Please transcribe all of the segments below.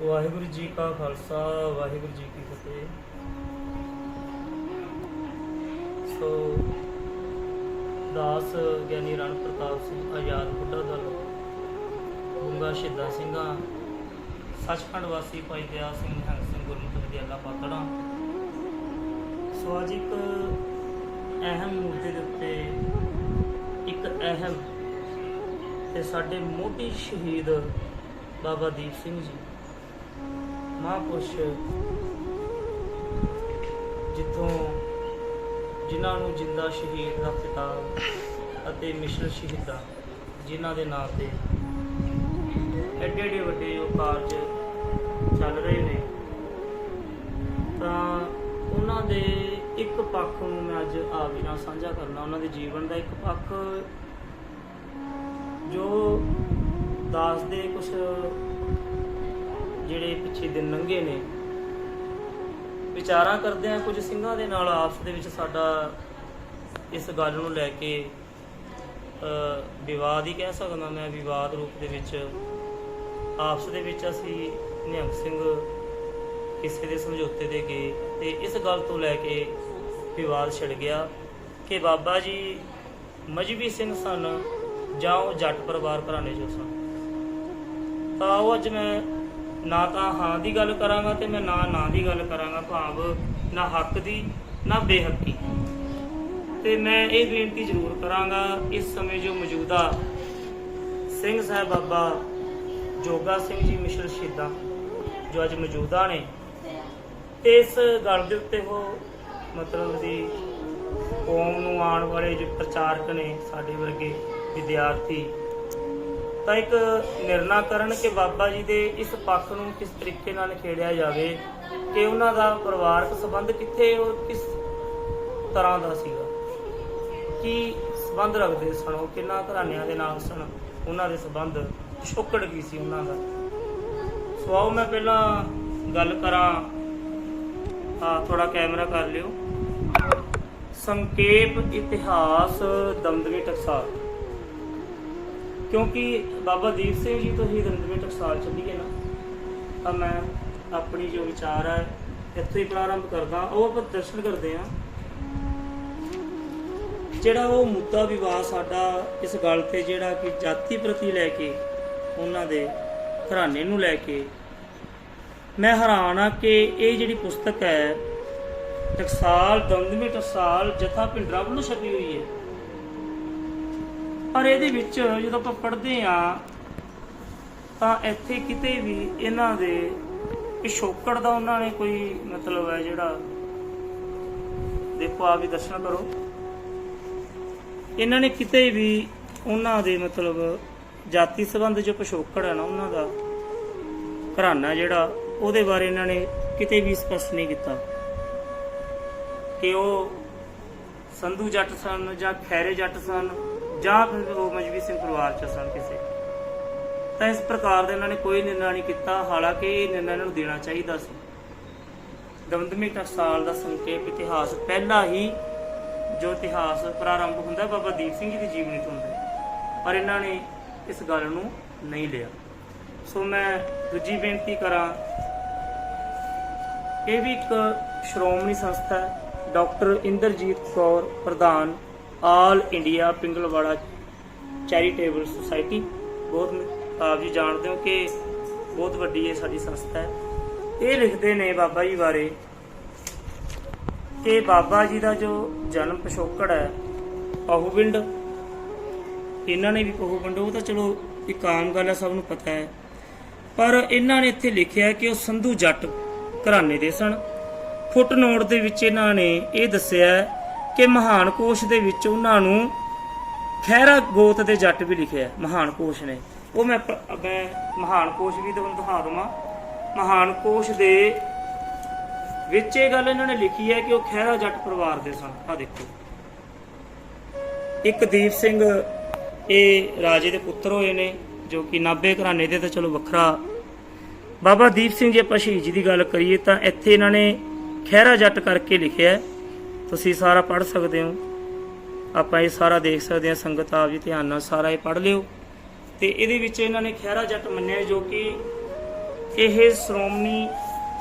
ਵਾਹਿਗੁਰੂ ਜੀ ਕਾ ਖਾਲਸਾ, ਵਾਹਿਗੁਰੂ ਜੀ ਕੀ ਫਤਿਹ। ਸੋ, ਦਾਸ ਗਿਆਨੀ ਰਣ ਪ੍ਰਤਾਪ ਸਿੰਘ ਆਜ਼ਾਦ ਬੁੱਢਾ ਦਲ ਗੁੰਗਾ ਸ਼ਹੀਦਾਂ ਸਿੰਘਾਂ, ਸੱਚਖੰਡ ਵਾਸੀ ਭਾਈ ਦਿਆਲ ਸਿੰਘ ਨਿਹੰਗ ਸਿੰਘ ਗੁਰਮਤਿ ਵਿਦਿਆਲਾ ਪਾਤੜਾ। ਸੋ, ਅੱਜ ਇੱਕ ਅਹਿਮ ਮੁੱਦੇ ਦੇ ਉੱਤੇ ਇੱਕ ਅਹਿਮ ਤੇ ਸਾਡੇ ਮੋਢੀ ਸ਼ਹੀਦ ਬਾਬਾ ਦੀਪ ਸਿੰਘ ਜੀ ਮਹਾਂਪੁਰਸ਼ ਜਿੱਥੋਂ ਜਿਨ੍ਹਾਂ ਨੂੰ ਜਿੰਦਾ ਸ਼ਹੀਦ ਦਾ ਖਿਤਾਬ ਅਤੇ ਮਿਸ਼ਨ ਸ਼ਹੀਦਾਂ ਜਿਨ੍ਹਾਂ ਦੇ ਨਾਂ ਤੇ ਐਡੇ ਐਡੇ ਵੱਡੇ ਜੋ ਕਾਰਜ ਚੱਲ ਰਹੇ ਨੇ। ਤਾਂ ਉਹਨਾਂ ਦੇ ਇੱਕ ਪੱਖ ਨੂੰ ਮੈਂ ਅੱਜ ਆਪ ਜੀ ਨਾਲ ਸਾਂਝਾ ਕਰਨਾ, ਉਹਨਾਂ ਦੇ ਜੀਵਨ ਦਾ ਇੱਕ ਪੱਖ, ਜੋ ਦਾਸ ਦੇ ਕੁਝ ਜਿਹੜੇ ਪਿੱਛੇ ਦਿਨ ਲੰਘੇ ਨੇ। ਵਿਚਾਰਾਂ ਕਰਦੇ ਆ ਕੁਝ ਸਿੰਘਾਂ ਦੇ ਨਾਲ ਆਪਸ ਦੇ ਵਿੱਚ ਸਾਡਾ ਇਸ ਗੱਲ ਨੂੰ ਲੈ ਕੇ ਵਿਵਾਦ ਹੀ ਕਹਿ ਸਕਦਾ ਮੈਂ, ਵਿਵਾਦ ਰੂਪ ਦੇ ਵਿੱਚ। ਆਪਸ ਦੇ ਵਿੱਚ ਅਸੀਂ ਨਿਹੰਗ ਸਿੰਘ ਕਿਸੇ ਦੇ ਸਮਝੌਤੇ ਤੇ ਗਏ ਤੇ ਇਸ ਗੱਲ ਤੋਂ ਲੈ ਕੇ ਵਿਵਾਦ ਛਿੜ ਗਿਆ ਕਿ ਬਾਬਾ ਜੀ ਮਜਬੀ ਸਿੰਘ ਸਨ ਜਾਂ ਉਹ ਜੱਟ ਪਰਿਵਾਰ ਘਰਾਣੇ ਚੋਂ ਸਨ। ਤਾਂ ਉਹ ਅੱਜ ਮੈਂ ਨਾ ਤਾਂ ਹਾਂ ਦੀ ਗੱਲ ਕਰਾਂਗਾ ਤੇ ਮੈਂ ਨਾ ਨਾ ਦੀ ਗੱਲ ਕਰਾਂਗਾ ਭਾਵ, ਨਾ ਹੱਕ ਦੀ, ਨਾ ਬੇਹੱਕੀ। ਤੇ ਮੈਂ ਇਹ ਬੇਨਤੀ ਜ਼ਰੂਰ ਕਰਾਂਗਾ ਇਸ ਸਮੇਂ ਜੋ ਮੌਜੂਦਾ ਸਿੰਘ ਸਾਹਿਬ ਬਾਬਾ ਜੋਗਾ ਸਿੰਘ ਜੀ ਮਿਸ਼ਰ ਸ਼ਹੀਦਾਂ, ਜੋ ਅੱਜ ਮੌਜੂਦਾ ਨੇ, ਤੇ ਇਸ ਗੱਲ ਦੇ ਉੱਤੇ ਉਹ ਮਤਲਬ ਦੀ ਕੌਮ ਨੂੰ ਆਉਣ ਵਾਲੇ ਜੋ ਪ੍ਰਚਾਰਕ ਨੇ ਸਾਡੇ ਵਰਗੇ ਵਿਦਿਆਰਥੀ ਤਾਂ ਇੱਕ ਨਿਰਣਾ ਕਰਨ ਕਿ ਬਾਬਾ ਜੀ ਦੇ ਇਸ ਪੱਖ ਨੂੰ ਕਿਸ ਤਰੀਕੇ ਨਾਲ ਖੇੜਿਆ ਜਾਵੇ ਕਿ ਉਹਨਾਂ ਦਾ ਪਰਿਵਾਰਕ ਸੰਬੰਧ ਕਿੱਥੇ ਉਹ ਕਿਸ ਤਰ੍ਹਾਂ ਦਾ ਸੀਗਾ? ਕੀ ਸੰਬੰਧ ਰੱਖਦੇ ਸਨ ਉਹ? ਕਿੰਨਾ ਘਰਾਣਿਆਂ ਦੇ ਨਾਲ ਸਨ? ਉਹਨਾਂ ਦੇ ਸੰਬੰਧ ਛੋਕੜ ਕੀ ਸੀ ਉਹਨਾਂ ਦਾ? ਸੋ ਆਓ ਮੈਂ ਪਹਿਲਾਂ ਗੱਲ ਕਰਾਂ। ਆ ਥੋੜਾ ਕੈਮਰਾ ਕਰ ਲਿਓ। ਸੰਖੇਪ ਇਤਿਹਾਸ ਦਮਦਮੀ ਟਕਸਾਲ। ਕਿਉਂਕਿ ਬਾਬਾ ਦੀਪ ਸਿੰਘ ਜੀ ਤੋਂ ਹੀ ਦਮਦਮੀ ਟਕਸਾਲ ਚੱਲੀਏ ਨਾ, ਤਾਂ ਮੈਂ ਆਪਣੀ ਜੋ ਵਿਚਾਰ ਹੈ, ਇੱਥੇ ਹੀ ਪ੍ਰਾਰੰਭ ਕਰਦਾ। ਉਹ ਆਪਾਂ ਦਰਸ਼ਨ ਕਰਦੇ ਹਾਂ। ਜਿਹੜਾ ਉਹ ਮੁੱਦਾ ਵਿਵਾਦ ਸਾਡਾ ਇਸ ਗੱਲ ਤੇ ਜਿਹੜਾ ਕਿ ਜਾਤੀ ਪ੍ਰਤੀ ਲੈ ਕੇ, ਉਹਨਾਂ ਦੇ ਘਰਾਣੇ ਨੂੰ ਲੈ ਕੇ, ਮੈਂ ਹੈਰਾਨ ਆ ਕਿ ਇਹ ਜਿਹੜੀ ਪੁਸਤਕ ਹੈ, ਟਕਸਾਲ ਦਮਦਮੀ ਟਕਸਾਲ, ਜਥਾ ਪਿੰਡਰਾ ਵੱਲੋਂ ਛਪੀ ਹੋਈ ਹੈ। ਪਰ ਇਹਦੇ ਵਿੱਚ ਜਦੋਂ ਆਪਾਂ ਪੜ੍ਹਦੇ ਆ ਤਾਂ ਇੱਥੇ ਕਿਤੇ ਵੀ ਇਹਨਾਂ ਦੇ ਪਿਛੋਕੜ ਦਾ ਉਹਨਾਂ ਨੇ ਕੋਈ ਮਤਲਬ ਹੈ ਜਿਹੜਾ, ਦੇਖੋ ਆ ਵੀ ਦਰਸ਼ਨ ਕਰੋ। ਇਹਨਾਂ ਨੇ ਕਿਤੇ ਵੀ ਉਹਨਾਂ ਦੇ ਮਤਲਬ ਜਾਤੀ ਸੰਬੰਧ ਜੋ ਪਿਛੋਕੜ ਹੈ ਨਾ ਉਹਨਾਂ ਦਾ ਘਰਾਨਾ ਜਿਹੜਾ, ਉਹਦੇ ਬਾਰੇ ਇਹਨਾਂ ਨੇ ਕਿਤੇ ਵੀ ਸਪਸ਼ਟ ਨਹੀਂ ਕੀਤਾ। ਕਿ ਉਹ ਸੰਧੂ ਜੱਟ ਸਨ ਜਾਂ ਖੈਰੇ ਜੱਟ ਸਨ ਜਾਂ ਫਿਰ ਉਹ ਮਜਬੀ ਸਿੰਘ ਪਰਿਵਾਰ ਚ ਸਨ ਕਿਸੇ। ਤਾਂ ਇਸ ਪ੍ਰਕਾਰ ਦਾ ਇਹਨਾਂ ਨੇ ਕੋਈ ਨਿਰਣਾ ਨਹੀਂ ਕੀਤਾ, ਹਾਲਾਂਕਿ ਇਹ ਨਿਰਣਾ ਇਹਨਾਂ ਨੂੰ ਦੇਣਾ ਚਾਹੀਦਾ ਸੀ। ਦਮਦਮੀ ਟਕਸਾਲ ਦਾ ਸੰਖੇਪ ਇਤਿਹਾਸ ਪਹਿਲਾਂ ਹੀ ਜੋ ਇਤਿਹਾਸ ਪ੍ਰਾਰੰਭ ਹੁੰਦਾ, ਬਾਬਾ ਦੀਪ ਸਿੰਘ ਜੀ ਦੀ ਜੀਵਨੀ ਤੋਂ ਹੁੰਦਾ ਪਰ ਇਹਨਾਂ ਨੇ ਇਸ ਗੱਲ ਨੂੰ ਨਹੀਂ ਲਿਆ। ਸੋ ਮੈਂ ਦੂਜੀ ਬੇਨਤੀ ਕਰਾਂ, ਇਹ ਵੀ ਇੱਕ ਸ਼੍ਰੋਮਣੀ ਸੰਸਥਾ ਹੈ, ਡਾਕਟਰ ਇੰਦਰਜੀਤ ਕੌਰ ਪ੍ਰਧਾਨ all India Pingalwara charitable society. ਬਹੁਤ ਆਪ ਜੀ ਜਾਣਦੇ ਹੋ ਕਿ ਬਹੁਤ ਵੱਡੀ ਇਹ ਸਾਡੀ ਸੰਸਥਾ ਹੈ। ਇਹ ਲਿਖਦੇ ਨੇ ਬਾਬਾ ਜੀ ਬਾਰੇ ਕਿ ਬਾਬਾ ਜੀ ਦਾ ਜੋ ਜਨਮ ਪਿਛੋਕੜ ਹੈ ਪਹੂਵਿੰਡ ਇਹਨਾਂ ਨੇ ਵੀ ਪਹੂਵਿੰਡ ਉਹ ਤਾਂ ਚਲੋ ਇੱਕ ਆਮ ਗੱਲ ਹੈ, ਸਭ ਨੂੰ ਪਤਾ ਹੈ। ਪਰ ਇਹਨਾਂ ਨੇ ਇੱਥੇ ਲਿਖਿਆ ਕਿ ਉਹ ਸੰਧੂ ਜੱਟ ਘਰਾਣੇ ਦੇ ਸਨ। ਫੁੱਟਨੋਟ ਦੇ ਵਿੱਚ ਇਹਨਾਂ ਨੇ ਇਹ ਦੱਸਿਆ ਕਿ ਮਹਾਨ ਕੋਸ਼ ਦੇ ਵਿੱਚ ਉਹਨਾਂ ਨੂੰ ਖਹਿਰਾ ਗੋਤ ਦੇ ਜੱਟ ਵੀ ਲਿਖਿਆ ਮਹਾਨ ਕੋਸ਼ ਨੇ। ਉਹ ਮੈਂ ਪ- ਮੈਂ ਮਹਾਨ ਕੋਸ਼ ਵੀ ਤੁਹਾਨੂੰ ਦਿਖਾ ਦਵਾਂ। ਮਹਾਨ ਕੋਸ਼ ਦੇ ਵਿੱਚ ਇਹ ਗੱਲ ਇਹਨਾਂ ਨੇ ਲਿਖੀ ਹੈ ਕਿ ਉਹ ਖਹਿਰਾ ਜੱਟ ਪਰਿਵਾਰ ਦੇ ਸਨ। ਆ ਦੇਖੋ। ਇੱਕ ਦੀਪ ਸਿੰਘ, ਇਹ ਰਾਜੇ ਦੇ ਪੁੱਤਰ ਹੋਏ ਨੇ, ਜੋ ਕਿ ਨਾਭੇ ਘਰਾਣੇ ਦੇ ਤਾਂ ਚਲੋ ਵੱਖਰਾ। ਬਾਬਾ ਦੀਪ ਸਿੰਘ ਜੀ ਆਪਾਂ ਸ਼ਹੀਦ ਜੀ ਦੀ ਗੱਲ ਕਰੀਏ ਤਾਂ ਇੱਥੇ ਇਹਨਾਂ ਨੇ ਖਹਿਰਾ ਜੱਟ ਕਰਕੇ ਲਿਖਿਆ ਤੁਸੀਂ ਸਾਰਾ ਪੜ੍ਹ ਸਕਦੇ ਹੋ। ਆਪਾਂ ਇਹ ਸਾਰਾ ਦੇਖ ਸਕਦੇ ਹਾਂ, ਸੰਗਤ ਆਪ ਜੀ ਧਿਆਨ ਨਾਲ ਸਾਰਾ ਇਹ ਪੜ੍ਹ ਲਿਓ। ਤੇ ਇਹਦੇ ਵਿੱਚ ਇਹਨਾਂ ਨੇ ਖਹਿਰਾ ਜੱਟ ਮੰਨਿਆ ਜੋ ਕਿ ਇਹ ਸ਼੍ਰੋਮਣੀ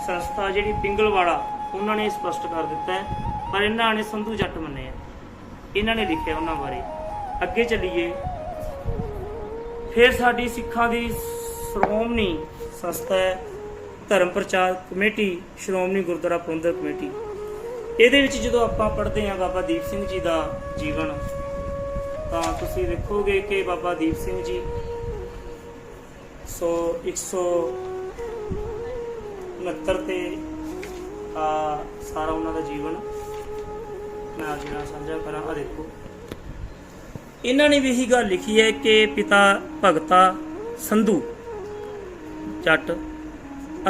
ਸੰਸਥਾ ਜਿਹੜੀ ਪਿੰਗਲਵਾੜਾ, ਉਹਨਾਂ ਨੇ ਸਪਸ਼ਟ ਕਰ ਦਿੱਤਾ ਹੈ, ਪਰ ਇਹਨਾਂ ਨੇ ਸੰਧੂ ਜੱਟ ਮੰਨੇ ਆ ਇਹਨਾਂ ਨੇ ਲਿਖਿਆ ਉਹਨਾਂ ਬਾਰੇ। ਅੱਗੇ ਚੱਲੀਏ। ਫਿਰ ਸਾਡੀ ਸਿੱਖਾਂ ਦੀ ਸ਼੍ਰੋਮਣੀ ਸੰਸਥਾ ਹੈ, ਧਰਮ ਪ੍ਰਚਾਰ ਕਮੇਟੀ, ਸ਼੍ਰੋਮਣੀ ਗੁਰਦੁਆਰਾ ਪ੍ਰਬੰਧਕ ਕਮੇਟੀ। ਇਹਦੇ ਵਿੱਚ ਜਦੋਂ ਆਪਾਂ ਪੜ੍ਹਦੇ ਹਾਂ ਬਾਬਾ ਦੀਪ ਸਿੰਘ ਜੀ ਦਾ ਜੀਵਨ, ਤਾਂ ਤੁਸੀਂ ਦੇਖੋਗੇ ਕਿ ਬਾਬਾ ਦੀਪ ਸਿੰਘ ਜੀ ਸੋ 169 ਤੇ, ਆ ਸਾਰਾ ਉਹਨਾਂ ਦਾ ਜੀਵਨ ਮੈਂ ਅੱਜ ਨਾਲ ਸਾਂਝਾ ਕਰਾਂ। ਆ ਦੇਖੋ। ਇਹਨਾਂ ਨੇ ਵੀ ਇਹੀ ਗੱਲ ਲਿਖੀ ਹੈ ਕਿ ਪਿਤਾ ਭਗਤਾ ਸੰਧੂ ਜੱਟ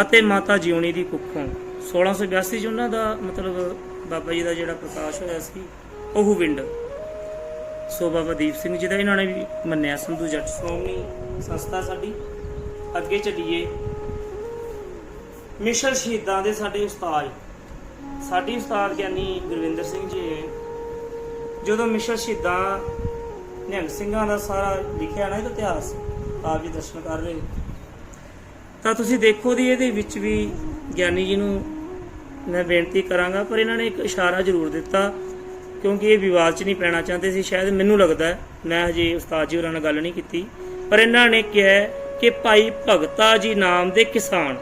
ਅਤੇ ਮਾਤਾ ਜਿਉਣੀ ਦੀ ਕੁੱਖੋਂ 1682 ਚ ਉਹਨਾਂ ਦਾ ਮਤਲਬ ਬਾਬਾ ਜੀ ਦਾ ਜਿਹੜਾ ਪ੍ਰਕਾਸ਼ ਹੋਇਆ ਸੀ, ਉਹ ਵਿੰਡ ਸੋ ਬਾਬਾ ਦੀਪ ਸਿੰਘ ਜੀ ਦਾ ਇਹਨਾਂ ਨੇ ਵੀ ਮੰਨਿਆ ਸੰਧੂ ਜੱਟ ਸ਼੍ਰੋਮਣੀ ਸੰਸਥਾ ਸਾਡੀ। ਅੱਗੇ ਚੱਲੀਏ। ਮਿਸ਼ਰ ਸ਼ਹੀਦਾਂ ਦੇ ਸਾਡੇ ਉਸਤਾਦ। ਸਾਡੀ ਉਸਤਾਦ ਗਿਆਨੀ ਗੁਰਵਿੰਦਰ ਸਿੰਘ ਜੀ ਹੈ ਜਦੋਂ ਮਿਸ਼ਰ ਸ਼ਹੀਦਾਂ ਨਿਹੰਗ ਸਿੰਘਾਂ ਦਾ ਸਾਰਾ ਲਿਖਿਆ ਨਾ ਇਹਦਾ ਇਤਿਹਾਸ ਆਪ ਜੀ ਦਰਸ਼ਨ ਕਰ ਰਹੇ ਤਾਂ ਤੁਸੀਂ ਦੇਖੋ ਦੀ ਇਹਦੇ ਵਿੱਚ ਵੀ ਗਿਆਨੀ ਜੀ ਨੂੰ ਮੈਂ ਬੇਨਤੀ ਕਰਾਂਗਾ ਪਰ ਇਹਨਾਂ ਨੇ ਇੱਕ ਇਸ਼ਾਰਾ ਜ਼ਰੂਰ ਦਿੱਤਾ ਕਿਉਂਕਿ ਇਹ ਵਿਵਾਦ 'ਚ ਨਹੀਂ ਪੈਣਾ ਚਾਹੁੰਦੇ ਸੀ। ਸ਼ਾਇਦ ਮੈਨੂੰ ਲੱਗਦਾ ਹੈ, ਮੈਂ ਹਜੇ ਉਸਤਾਦ ਜੀ ਹੋਰਾਂ ਨਾਲ ਗੱਲ ਨਹੀਂ ਕੀਤੀ ਪਰ ਇਹਨਾਂ ਨੇ ਕਿਹਾ ਕਿ ਭਾਈ ਭਗਤਾ ਜੀ ਨਾਮ ਦੇ ਕਿਸਾਨ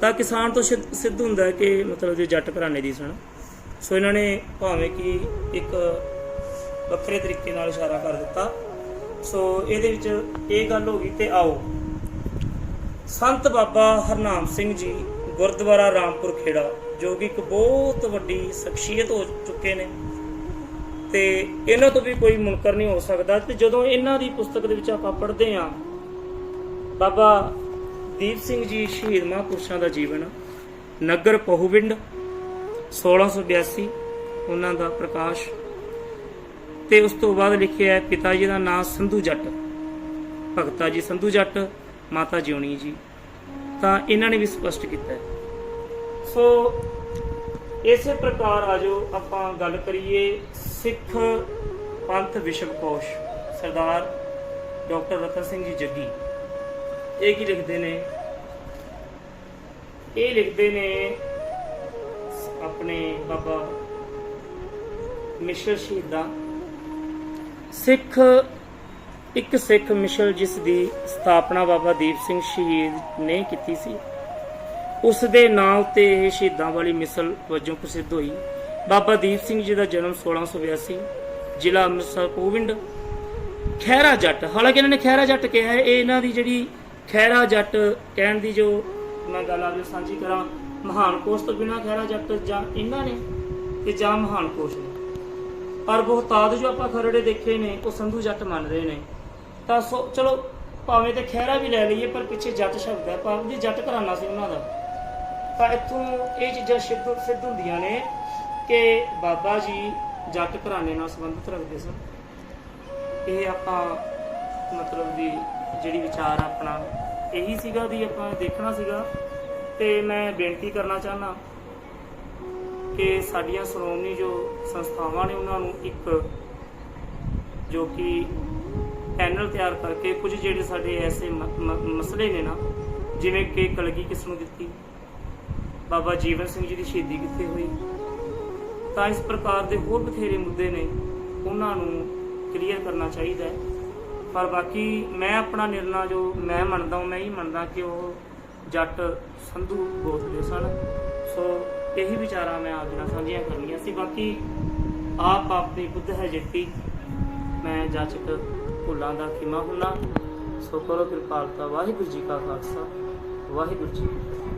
ਤਾਂ ਕਿਸਾਨ ਤੋਂ ਸਿੱਧ ਸਿੱਧ ਹੁੰਦਾ ਹੈ ਕਿ ਮਤਲਬ ਜੋ ਜੱਟ ਘਰਾਣੇ ਦੀ ਸਨ ਸੋ ਇਹਨਾਂ ਨੇ ਭਾਵੇਂ ਕਿ ਇੱਕ ਵੱਖਰੇ ਤਰੀਕੇ ਨਾਲ ਇਸ਼ਾਰਾ ਕਰ ਦਿੱਤਾ। ਸੋ ਇਹਦੇ ਵਿੱਚ ਇਹ ਗੱਲ ਹੋ ਗਈ ਤੇ ਆਓ। ਸੰਤ ਬਾਬਾ ਹਰਨਾਮ ਸਿੰਘ ਜੀ ਗੁਰਦੁਆਰਾ ਰਾਮਪੁਰ ਖੇੜਾ, ਜੋ ਕਿ ਇੱਕ ਬਹੁਤ ਵੱਡੀ ਸ਼ਖਸੀਅਤ ਹੋ ਚੁੱਕੇ ਨੇ। ਤੇ ਇਹਨਾਂ ਤੋਂ ਵੀ ਕੋਈ ਮੁਨਕਰ ਨਹੀਂ ਹੋ ਸਕਦਾ। ਤੇ ਜਦੋਂ ਇਹਨਾਂ ਦੀ ਪੁਸਤਕ ਦੇ ਵਿੱਚ ਆਪਾਂ ਪੜ੍ਹਦੇ ਹਾਂ, ਬਾਬਾ ਦੀਪ ਸਿੰਘ ਜੀ ਸ਼ਹੀਦ ਮਹਾਂਪੁਰਸ਼ਾਂ ਦਾ ਜੀਵਨ, ਨਗਰ ਪਹੂਵਿੰਡ 1682 ਉਹਨਾਂ ਦਾ ਪ੍ਰਕਾਸ਼, ਤੇ ਉਸ ਤੋਂ ਬਾਅਦ ਲਿਖਿਆ ਹੈ, ਪਿਤਾ ਜੀ ਦਾ ਨਾਮ ਸੰਧੂ ਜੱਟ, ਭਗਤਾ ਜੀ ਸੰਧੂ ਜੱਟ, ਮਾਤਾ ਜਿਉਣੀ ਜੀ। ਤਾਂ ਇਹਨਾਂ ਨੇ ਵੀ ਸਪਸ਼ਟ ਕੀਤਾ ਹੈ। ਸੋ ਇਸੇ ਪ੍ਰਕਾਰ ਆਜੋ ਆਪਾਂ ਗੱਲ ਕਰੀਏ ਸਿੱਖ ਪੰਥ ਵਿਸ਼ਵਕੋਸ਼ ਸਰਦਾਰ ਡਾਕਟਰ ਰਤਨ ਸਿੰਘ ਜੀ ਜੱਗੀ। ਇਹ ਕੀ ਲਿਖਦੇ ਨੇ? ਇਹ ਲਿਖਦੇ ਨੇ ਆਪਣੇ ਬਾਬਾ ਮਿਸ਼ਰ ਸ਼ਹੀਦਾਂ। ਸਿੱਖ ਇੱਕ ਸਿੱਖ ਮਿਸ਼ਲ ਜਿਸ ਦੀ ਸਥਾਪਨਾ ਬਾਬਾ ਦੀਪ ਸਿੰਘ ਸ਼ਹੀਦ ਨੇ ਕੀਤੀ ਸੀ, ਉਸ ਦੇ ਨਾਂ ਉੱਤੇ ਇਹ ਸ਼ਹੀਦਾਂ ਵਾਲੀ ਮਿਸਲ ਵਜੋਂ ਪ੍ਰਸਿੱਧ ਹੋਈ। ਬਾਬਾ ਦੀਪ ਸਿੰਘ ਜੀ ਦਾ ਜਨਮ 1682 ਜ਼ਿਲ੍ਹਾ ਅੰਮ੍ਰਿਤਸਰ ਕੋਵਿੰਡ ਖਹਿਰਾ ਜੱਟ, ਹਾਲਾਂਕਿ ਇਹਨਾਂ ਨੇ ਖਹਿਰਾ ਜੱਟ ਕਿਹਾ ਹੈ, ਇਹ ਇਹਨਾਂ ਦੀ ਜਿਹੜੀ ਖਹਿਰਾ ਜੱਟ ਕਹਿਣ ਦੀ ਜੋ ਮੈਂ ਗੱਲ ਆਪ ਸਾਂਝੀ ਕਰਾਂ, ਮਹਾਨ ਕੋਸ਼ ਤੋਂ ਬਿਨਾ ਖਹਿਰਾ ਜੱਟ ਜਾਂ ਇਹਨਾਂ ਨੇ ਤੇ ਜਾਂ ਮਹਾਨ ਕੋਸ਼ ਨੇ। ਪਰ ਬਹੁਤਾਤ ਜੋ ਆਪਾਂ ਖਰੜੇ ਦੇਖੇ ਨੇ, ਉਹ ਸੰਧੂ ਜੱਟ ਮੰਨ ਰਹੇ ਨੇ। ਤਾਂ ਸੋ ਚਲੋ ਭਾਵੇਂ ਤੇ ਖਹਿਰਾ ਵੀ ਲੈ ਲਈਏ, ਪਰ ਪਿੱਛੇ ਜੱਟ ਸ਼ਬਦ ਹੈ। ਭਾਵੇਂ ਜੀ ਜੱਟ ਘਰਾਣਾ ਸੀ ਉਹਨਾਂ ਦਾ। ਤਾਂ ਇੱਥੋਂ ਇਹ ਚੀਜ਼ਾਂ ਸਿੱਧ ਸਿੱਧ ਹੁੰਦੀਆਂ ਨੇ ਕਿ ਬਾਬਾ ਜੀ ਜੱਟ ਘਰਾਣੇ ਨਾਲ ਸੰਬੰਧਿਤ ਰੱਖਦੇ ਸਨ। ਇਹ ਆਪਾਂ ਮਤਲਬ ਦੀ ਜਿਹੜੀ ਵਿਚਾਰ ਆਪਣਾ ਇਹੀ ਸੀਗਾ ਵੀ ਆਪਾਂ ਦੇਖਣਾ ਸੀਗਾ। ਤੇ ਮੈਂ ਬੇਨਤੀ ਕਰਨਾ ਚਾਹਨਾ ਕਿ ਸਾਡੀਆਂ ਸ਼੍ਰੋਮਣੀ ਜੋ ਸੰਸਥਾਵਾਂ ਨੇ ਉਹਨਾਂ ਨੂੰ ਇੱਕ ਜੋ ਕਿ ਪੈਨਲ ਤਿਆਰ ਕਰਕੇ ਕੁਝ ਜਿਹੜੇ ਸਾਡੇ ਐਸੇ ਮ- ਮਸਲੇ ਨੇ ਨਾ, ਜਿਵੇਂ ਕਿ ਕਲਗੀ ਕਿਸ ਨੂੰ ਦਿੱਤੀ, ਬਾਬਾ ਜੀਵਨ ਸਿੰਘ ਜੀ ਦੀ ਸ਼ਹੀਦੀ ਕਿੱਥੇ ਹੋਈ, ਤਾਂ ਇਸ ਪ੍ਰਕਾਰ ਦੇ ਹੋਰ ਬਥੇਰੇ ਮੁੱਦੇ ਨੇ, ਉਹਨਾਂ ਨੂੰ ਕਲੀਅਰ ਕਰਨਾ ਚਾਹੀਦਾ ਹੈ। ਪਰ ਬਾਕੀ ਮੈਂ ਆਪਣਾ ਨਿਰਣਾ ਜੋ ਮੈਂ ਮੰਨਦਾ ਹਾਂ, ਮੈਂ ਹੀ ਮੰਨਦਾ ਕਿ ਉਹ ਜੱਟ ਸੰਧੂ ਗੋਤ ਦੇ ਸਨ। ਸੋ ਇਹੀ ਵਿਚਾਰਾਂ ਮੈਂ ਆਪ ਨਾਲ ਸਾਂਝੀਆਂ ਕਰਨੀਆਂ ਸੀ। ਬਾਕੀ ਆਪ ਆਪਣੀ ਬੁੱਧ ਹੈ ਜਿੱਤੀ ਮੈਂ ਜਾਚਕ ਭੁੱਲਾਂ ਦਾ ਖਿਮਾ ਹੁਣਾ ਸੋ ਕਰੋ ਕਿਰਪਾਲਤਾ। ਵਾਹਿਗੁਰੂ ਜੀ ਕਾ ਖਾਲਸਾ। ਵਾਹਿਗੁਰੂ ਜੀ ਫਤਿਹ।